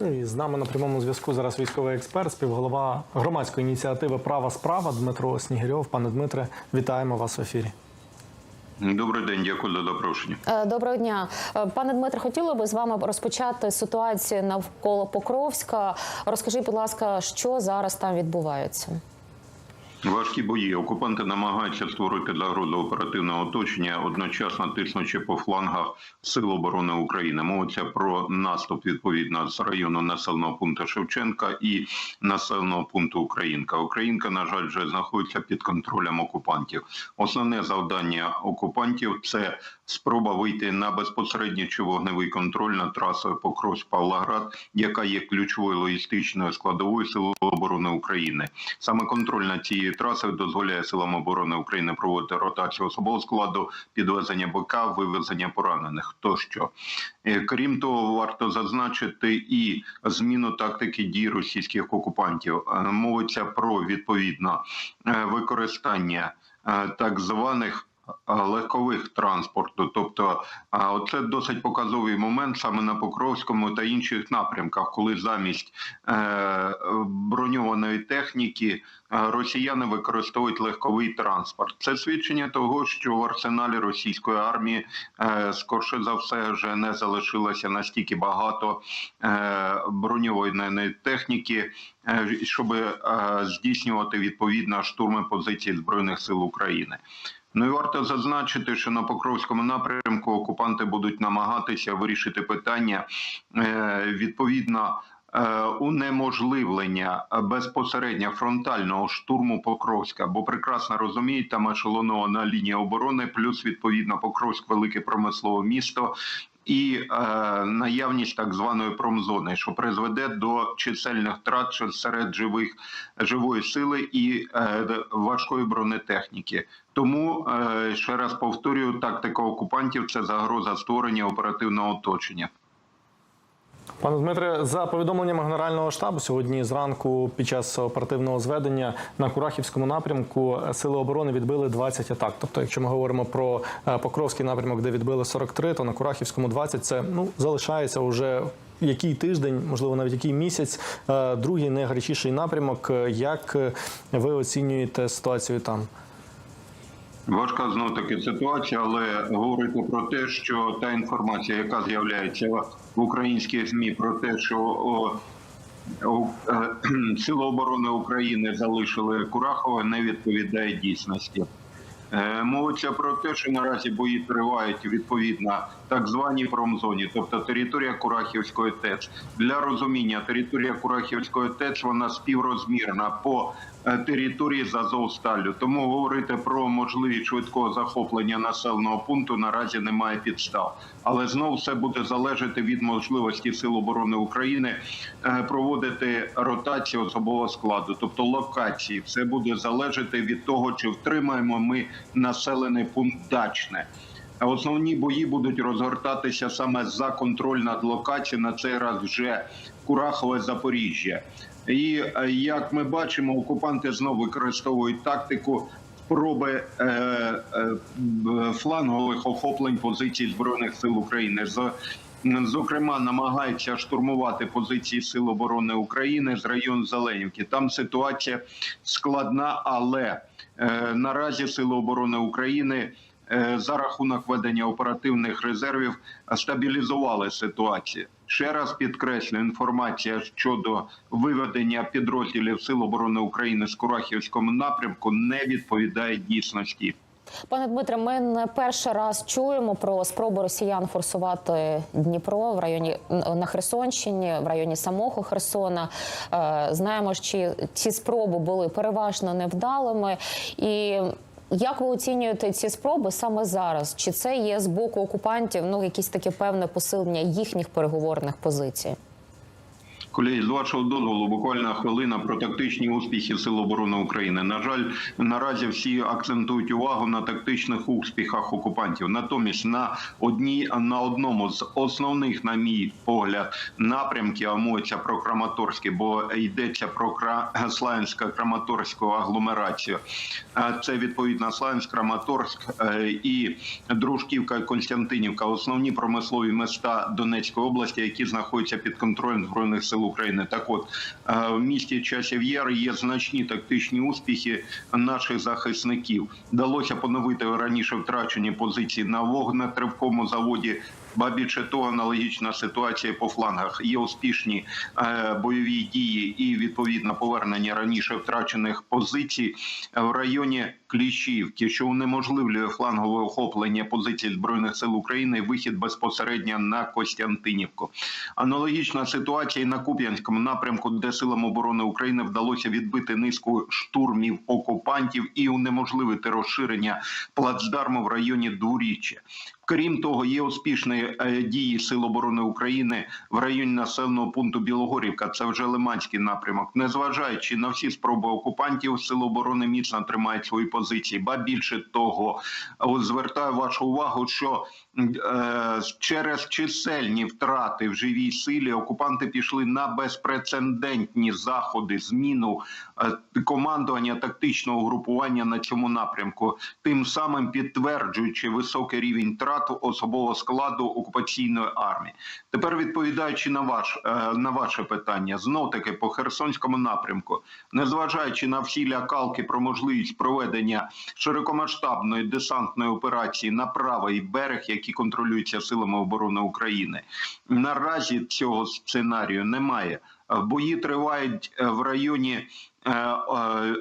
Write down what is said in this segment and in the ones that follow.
Ну І з нами на прямому зв'язку зараз військовий експерт, співголова громадської ініціативи Права справа Дмитро Снігирьов. Пане Дмитре, вітаємо вас в ефірі. Добрий день, дякую за запрошення. Е, Доброго дня, Е, пане Дмитре. Хотіли би з вами розпочати ситуацію навколо Покровська. Розкажіть, будь ласка, що зараз там відбувається? Важкі бої. Окупанти намагаються створити загрозу оперативного оточення, одночасно тиснучи по флангах Сил оборони України. Мовиться про наступ відповідно з району населеного пункту Шевченка і населеного пункту Українка. Українка, на жаль, вже знаходиться під контролем окупантів. Основне завдання окупантів це спроба вийти на безпосередній чи вогневий контроль над трасою покровськ павлоград яка є ключовою логістичною складовою Сил оборони України. Саме контроль над цією трасою дозволяє силам оборони України проводити ротацію особового складу, підвезення БК, вивезення поранених. Тощо, Е, крім того, варто зазначити і зміну тактики дій російських окупантів. Е, Мовиться про відповідно е, використання так званих легкових транспорту. Тобто, а оце досить показовий момент саме на Покровському та інших напрямках, коли замість е, броньованої техніки е, росіяни використовують легковий транспорт. Це свідчення того, що в арсеналі російської армії е, скорше за все вже не залишилося настільки багато броньованої техніки, щоб здійснювати відповідно штурми позицій збройних сил України. Ну і варто зазначити, що на Покровському напрямку окупанти будуть намагатися вирішити питання е, відповідно. е, Унеможливлення безпосередньо фронтального штурму Покровська, бо прекрасно розуміють, там ешелонована лінія оборони, плюс відповідно Покровськ велике промислове місто і е, наявність так званої промзони, що призведе до чисельних втрат серед живих живої сили і е, важкої бронетехніки. Тому е, ще раз повторюю, тактика окупантів це загроза створення оперативного оточення. Пане Дмитре, за повідомленням Генерального штабу, сьогодні зранку під час оперативного зведення на Курахівському напрямку сили оборони відбили 20 атак. Тобто, якщо ми говоримо про е, Покровський напрямок, де відбили 43, то на Курахівському 20 це ну залишається уже. Який тиждень, можливо, навіть який місяць, Е, другий найгарячіший напрямок. Як ви оцінюєте ситуацію там? Важка знов таки ситуація, але говорити про те, що та інформація, яка з'являється в українських змі, про те, що о, е, Сили оборони України залишили Курахове, не відповідає дійсності. Е, Мовиться про те, що наразі бої тривають відповідно так званій промзоні, тобто територія Курахівської ТЕЦ. Для розуміння територія Курахівської ТЕЦ вона співрозмірна по території з Азовсталлю. Тому говорити про можливість швидкого захоплення населеного пункту наразі немає підстав. Але знову все буде залежати від можливості Сил оборони України е, проводити ротацію особового складу, тобто локації. Все буде залежати від того, чи втримаємо ми населений пункт дачне. Основні бої будуть розгортатися саме за контроль над локацією. На цей раз вже Курахове Запоріжжя. І е, як ми бачимо, окупанти знову використовують тактику спроби е, е, флангових охоплень позицій збройних сил України. Зокрема, намагаються штурмувати позиції Сил оборони України з району Зеленівки. Там ситуація складна, але е, наразі Сили оборони України е, за рахунок ведення оперативних резервів стабілізували ситуацію. Ще раз підкреслю, інформація щодо виведення підрозділів Сил оборони України з Курахівському напрямку не відповідає дійсності. Пане Дмитре, ми не перший раз чуємо про спробу росіян форсувати Дніпро в районі на Херсонщині, в районі самого Херсона. Е, Знаємо, що ці спроби були переважно невдалими. І як ви оцінюєте ці спроби саме зараз? Чи це є з боку окупантів ну якісь таке певне посилення їхніх переговорних позицій? Колеги, з вашого дозволу, буквально хвилина про тактичні успіхи Сил оборони України. На жаль, наразі всі акцентують увагу на тактичних успіхах окупантів. Натомість на одній на одному з основних, на мій погляд, напрямків а про Краматорський, бо йдеться про Кра... Славянсько-Краматорську агломерацію. Це відповідно Славянськ, Краматорськ е, і Дружківка, Константинівка, основні промислові міста Донецької області, які знаходяться під контролем збройних сил України. Так, от е, в місті Часів Яр є значні тактичні успіхи наших захисників. Вдалося поновити раніше втрачені позиції на вогнетривкому заводі. Ба більше того, аналогічна ситуація по флангах. Є успішні е, бойові дії і відповідно повернення раніше втрачених позицій в районі Кліщівки, що унеможливлює флангове охоплення позицій збройних сил України вихід безпосередньо на Костянтинівку. Аналогічна ситуація і на Куп'янському напрямку, де силам оборони України вдалося відбити низку штурмів окупантів і унеможливити розширення плацдарму в районі Дуріччя. Крім того, є успішні е, дії Сил оборони України в районі населеного пункту Білогорівка. Це вже Лиманський напрямок. Незважаючи на всі спроби окупантів, Сили оборони міцно тримають свої позиції. Ба більше того, звертаю вашу увагу, що е, через чисельні втрати в живій силі окупанти пішли на безпрецедентні заходи зміну е, командування тактичного групування на цьому напрямку, тим самим підтверджуючи високий рівень втрат особового складу окупаційної армії. Тепер відповідаючи на ваш е, на ваше питання, знов таки по Херсонському напрямку, незважаючи на всі лякалки про можливість проведення широкомасштабної десантної операції на правий берег, які контролюються силами оборони України, наразі цього сценарію немає. Бої тривають е, в районі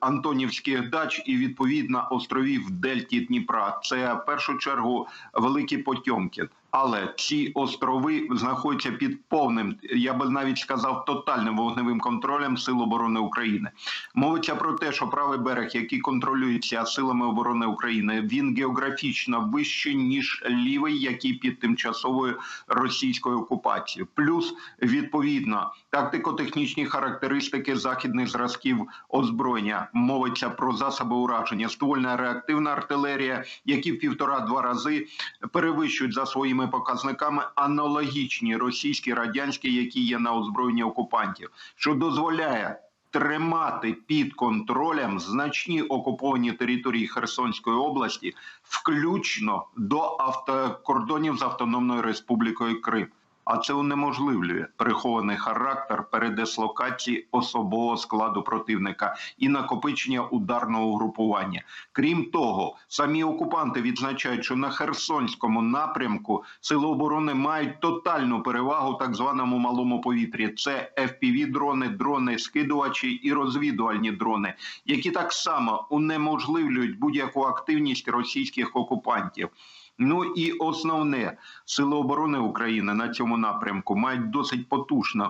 Антонівських дач і відповідно островів Дельті Дніпра. Це в першу чергу Великий Потьомкін. Але ці острови знаходяться під повним, я би навіть сказав, тотальним вогневим контролем Сил оборони України. Мовиться про те, що правий берег, який контролюється силами оборони України, він географічно вищий ніж лівий, який під тимчасовою російською окупацією. Плюс відповідно тактико-технічні характеристики західних зразків озброєння. Мовиться про засоби ураження, ствольна реактивна артилерія, які в півтора-два рази перевищують за своїми показниками аналогічні російські радянські, які є на озброєнні окупантів, що дозволяє. Тримати під контролем значні окуповані території Херсонської області, включно до автокордонів з Автономною Республікою Крим. А це унеможливлює прихований характер передислокації особового складу противника і накопичення ударного групування. Крім того, самі окупанти відзначають, що на Херсонському напрямку сили оборони мають тотальну перевагу так званому малому повітрі. Це fpv дрони, дрони скидувачі і розвідувальні дрони, які так само унеможливлюють будь-яку активність російських окупантів. Ну і основне сили оборони України на цьому напрямку мають досить потужне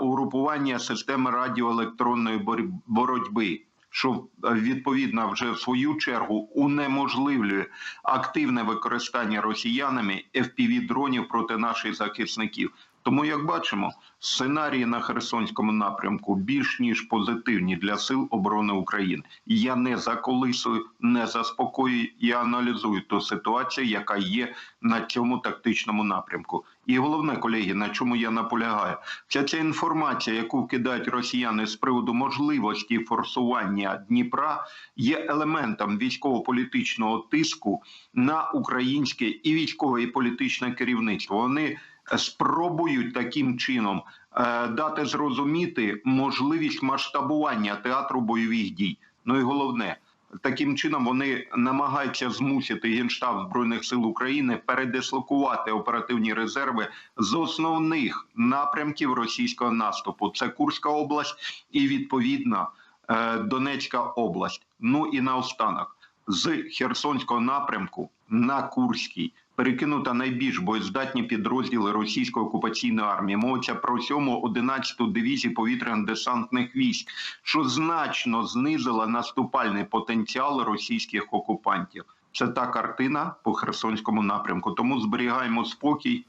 угрупування системи радіоелектронної бор- боротьби. Що е, відповідно вже в свою чергу унеможливлює активне використання росіянами fpv дронів проти наших захисників. Тому, як бачимо, сценарії на Херсонському напрямку більш ніж позитивні для сил оборони України. Я не заколисую, не заспокоюю, я аналізую ту ситуацію, яка є на цьому тактичному напрямку. І головне, колеги, на чому я наполягаю, вся ця інформація, яку вкидають росіяни з приводу можливості форсування Дніпра, є елементом військово-політичного тиску на українське і військове і політичне керівництво. Вони спробують таким чином е, дати зрозуміти можливість масштабування театру бойових дій. Ну і головне. Таким чином вони намагаються змусити генштаб збройних сил України передислокувати оперативні резерви з основних напрямків російського наступу. Це Курська область і відповідно е, Донецька область. Ну і наостанок з Херсонського напрямку на Курський перекинута найбільш боєздатні підрозділи російської окупаційної армії. Мовиться про 7-11 дивізії повітряно-десантних військ, що значно знизила наступальний потенціал російських окупантів. Це та картина по Херсонському напрямку. Тому зберігаємо спокій.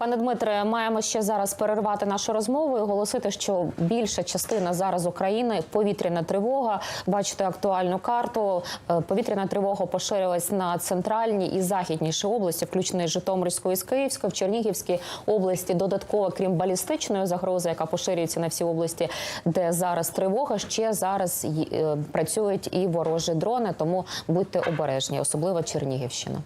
Пане Дмитре, маємо ще зараз перервати нашу розмову і оголосити, що більша частина зараз України повітряна тривога. Бачите актуальну карту. Е, Повітряна тривога поширилась на центральні і західніші області, включно із Житомирської з Київської, в Чернігівській області. Додатково, крім балістичної загрози, яка поширюється на всі області, де зараз тривога, ще зараз е, працюють і ворожі дрони. Тому будьте обережні, особливо Чернігівщина.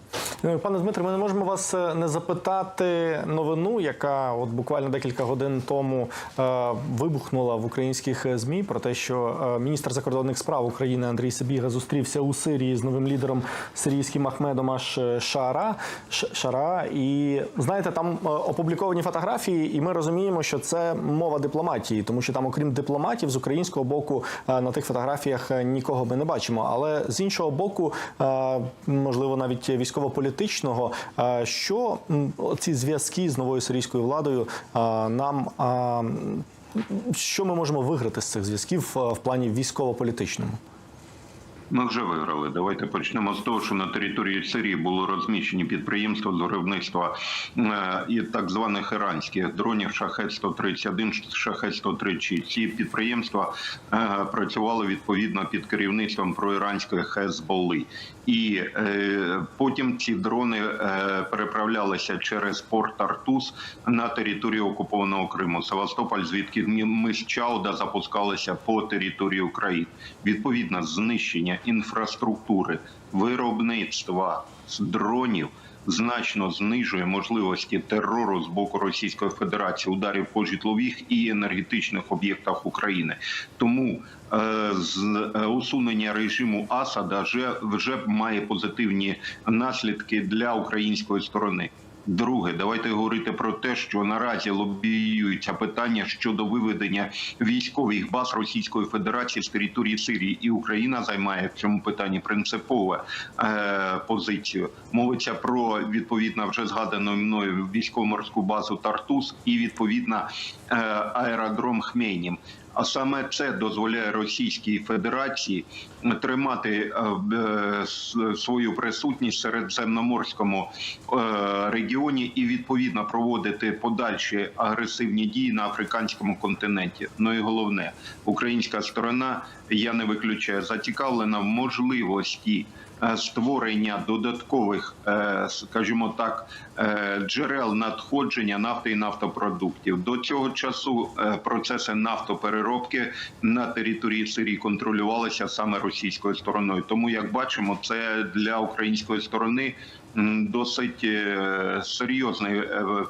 Ну, Пане Дмитре, ми не можемо вас е, не запитати новину, яка от буквально декілька годин тому е, вибухнула в українських е, змі про те, що е, міністр закордонних справ України Андрій Сибіга зустрівся у Сирії з новим лідером сирійським Ахмедом Аш Шара. Шара. І знаєте, там опубліковані фотографії, і ми розуміємо, що це мова дипломатії, тому що там, окрім дипломатів, з українського боку на тих фотографіях нікого ми не бачимо. Але з іншого боку, можливо, навіть військово-політичного, що ці зв'язки з новою сирійською владою нам. Що ми можемо виграти з цих зв'язків в плані військово-політичному? Ми вже виграли. Давайте почнемо з того, що на території Сирії було розміщені підприємства з виробництва е, і так званих іранських дронів шахет 131 шахет 136 Ці підприємства е, працювали відповідно під керівництвом проіранської Хезболи. І е, потім ці дрони переправлялися через порт Артус на територію окупованого Криму. Севастополь, звідки ми з Чауда запускалися по території України. Відповідно, знищення інфраструктури, виробництва дронів значно знижує можливості терору з боку Російської Федерації, ударів по житлових і енергетичних об'єктах України. Тому е, з е, усунення режиму Асада вже, вже має позитивні наслідки для української сторони. Друге, давайте говорити про те, що наразі лобіюється питання щодо виведення військових баз Російської Федерації з території Сирії, і Україна займає в цьому питанні принципову е, позицію. Мовиться про відповідно вже згадану мною військово-морську базу Тартус і відповідно е, аеродром Хмейнім. А саме це дозволяє Російській Федерації тримати е, е, свою присутність в середземноморському е, регіоні і відповідно проводити подальші агресивні дії на африканському континенті. Ну і головне, українська сторона я не виключаю зацікавлена в можливості. Е, Створення додаткових, е, скажімо так, е, джерел надходження нафти і нафтопродуктів до цього часу процеси нафтопереробки на території Сирії контролювалися саме російською стороною. Тому, як бачимо, це для української сторони досить серйозний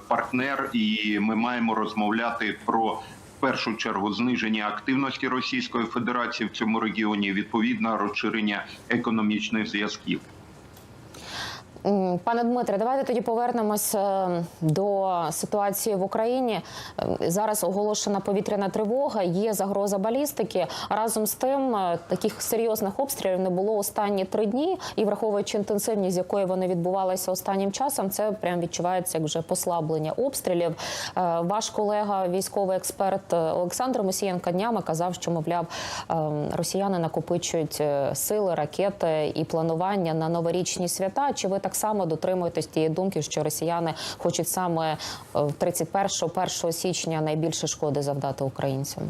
партнер, і ми маємо розмовляти про. Першу чергу зниження активності Російської Федерації в цьому регіоні, відповідно розширення економічних зв'язків. Пане Дмитре, давайте тоді повернемось е, до ситуації в Україні. Е, Зараз оголошена повітряна тривога, є загроза балістики. Разом з тим, е, таких серйозних обстрілів не було останні три дні, і враховуючи інтенсивність, з якої вони відбувалися останнім часом, це прям відчувається як вже послаблення обстрілів. Ваш колега, військовий експерт Олександр Мусієнко днями казав, що мовляв росіяни накопичують сили, ракети і планування на новорічні свята. Чи ви так само дотримуєтесь тієї думки, що росіяни хочуть саме е, 31-1 січня найбільше шкоди завдати українцям?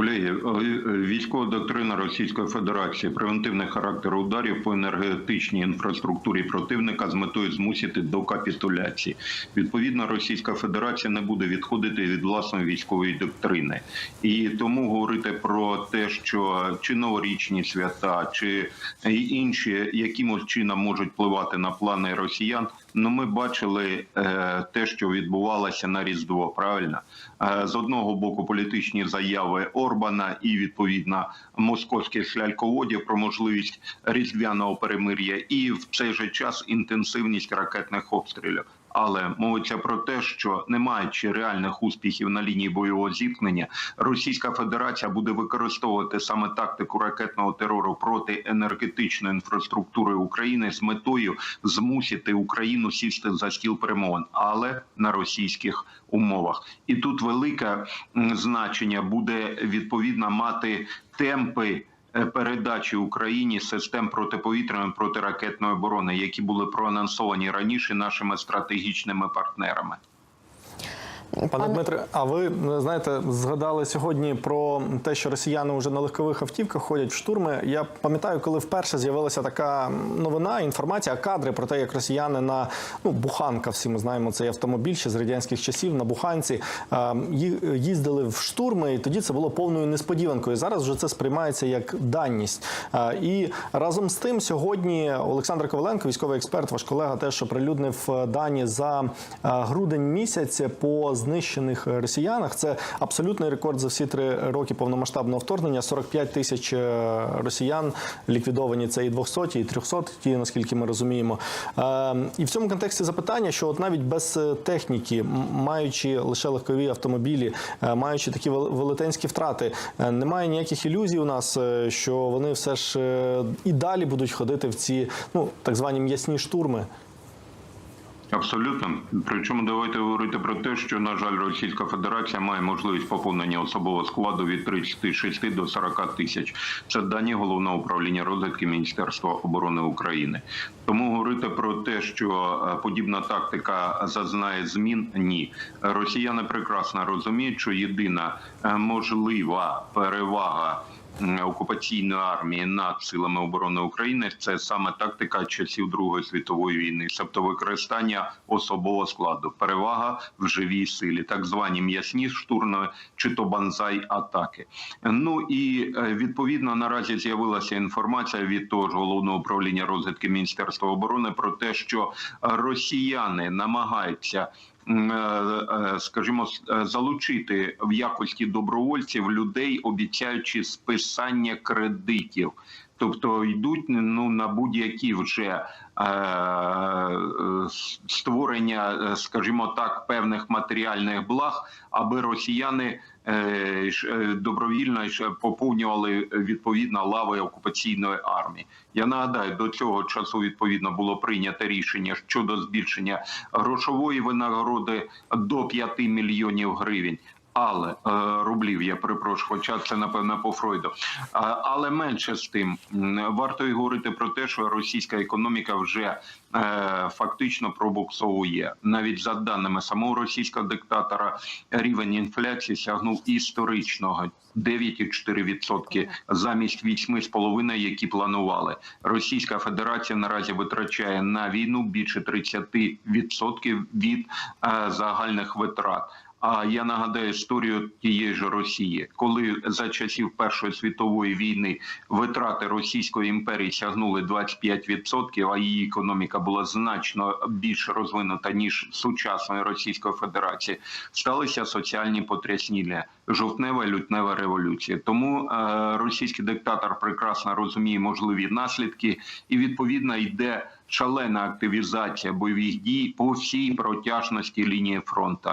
Колеги, е, е, військова доктрина Російської Федерації превентивний характер ударів по енергетичній інфраструктурі противника з метою змусити до капітуляції. Відповідно, Російська Федерація не буде відходити від власної військової доктрини, і тому говорити про те, що чи новорічні свята, чи інші якимось чином можуть впливати на плани росіян. Ну, ми бачили е, те, що відбувалося на Різдво. Правильно Е, з одного боку політичні заяви Орбана і відповідно московських шляльководів про можливість різдвяного перемир'я, і в цей же час інтенсивність ракетних обстрілів. Але мовиться про те, що не маючи реальних успіхів на лінії бойового зіткнення, Російська Федерація буде використовувати саме тактику ракетного терору проти енергетичної інфраструктури України з метою змусити Україну сісти за стіл перемовин, але на російських умовах. І тут велике значення буде відповідно мати темпи передачі Україні систем протиповітряної протиракетної оборони, які були проанонсовані раніше нашими стратегічними партнерами. Пане Дмитре, а ви знаєте, згадали сьогодні про те, що росіяни вже на легкових автівках ходять в штурми. Я пам'ятаю, коли вперше з'явилася така новина, інформація, кадри про те, як росіяни на ну буханка, всі ми знаємо цей автомобіль ще з радянських часів на буханці е, їздили в штурми, і тоді це було повною несподіванкою. Зараз вже це сприймається як даність. Е, І разом з тим, сьогодні Олександр Коваленко, військовий експерт, ваш колега, теж оприлюднив е, дані за е, грудень місяць по знищених росіянах. Це абсолютний рекорд за всі три роки повномасштабного вторгнення. 45 тисяч е, росіян ліквідовані. Це і 200, і 300, ті, наскільки ми розуміємо. Е, І в цьому контексті запитання, що от навіть без е, техніки, маючи лише легкові автомобілі, е, маючи такі вел- велетенські втрати, е, немає ніяких ілюзій у нас, е, що вони все ж е, і далі будуть ходити в ці ну так звані м'ясні штурми. Абсолютно. Причому давайте говорити про те, що на жаль, Російська Федерація має можливість поповнення особового складу від 36 до 40 тисяч. Це дані головного управління розвідки Міністерства оборони України. Тому говорити про те, що е, подібна тактика зазнає змін, ні. Росіяни прекрасно розуміють, що єдина е, можлива перевага окупаційної армії над силами оборони України це саме тактика часів Другої світової війни, тобто використання особового складу, перевага в живій силі, так звані м'ясні штурми чи то банзай атаки. Ну і е, відповідно наразі з'явилася інформація від того ж головного управління розвідки Міністерства оборони про те, що росіяни намагаються скажімо, с- е, залучити в якості добровольців людей, обіцяючи списання кредитів. Тобто йдуть ну на будь-які вже е, е, створення, е, скажімо так, певних матеріальних благ, аби росіяни е, е, добровільно поповнювали відповідно лави окупаційної армії. Я нагадаю, до цього часу відповідно було прийнято рішення щодо збільшення грошової винагороди до 5 мільйонів гривень. Але е, рублів я перепрошую, хоча це напевно по Фройду. А, але менше з тим варто й говорити про те, що російська економіка вже е, фактично пробуксовує. Навіть за даними самого російського диктатора, рівень інфляції сягнув історичного 9,4% замість 8,5%, які планували. Російська Федерація наразі витрачає на війну більше 30% від е, загальних витрат. А я нагадаю історію тієї ж Росії, коли за часів Першої світової війни витрати Російської імперії сягнули 25%, а її економіка була значно більш розвинута ніж сучасної Російської Федерації, сталися соціальні потряснення, жовтнева лютнева революція. Тому е, російський диктатор прекрасно розуміє можливі наслідки, і відповідно йде шалена активізація бойових дій по всій протяжності лінії фронту.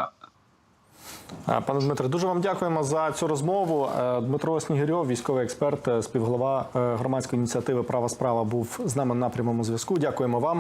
Пане Дмитре, дуже вам дякуємо за цю розмову. Е, Дмитро Снігирьов, військовий експерт, е, співголова е, громадської ініціативи Права справа, був з нами на прямому зв'язку. Дякуємо вам.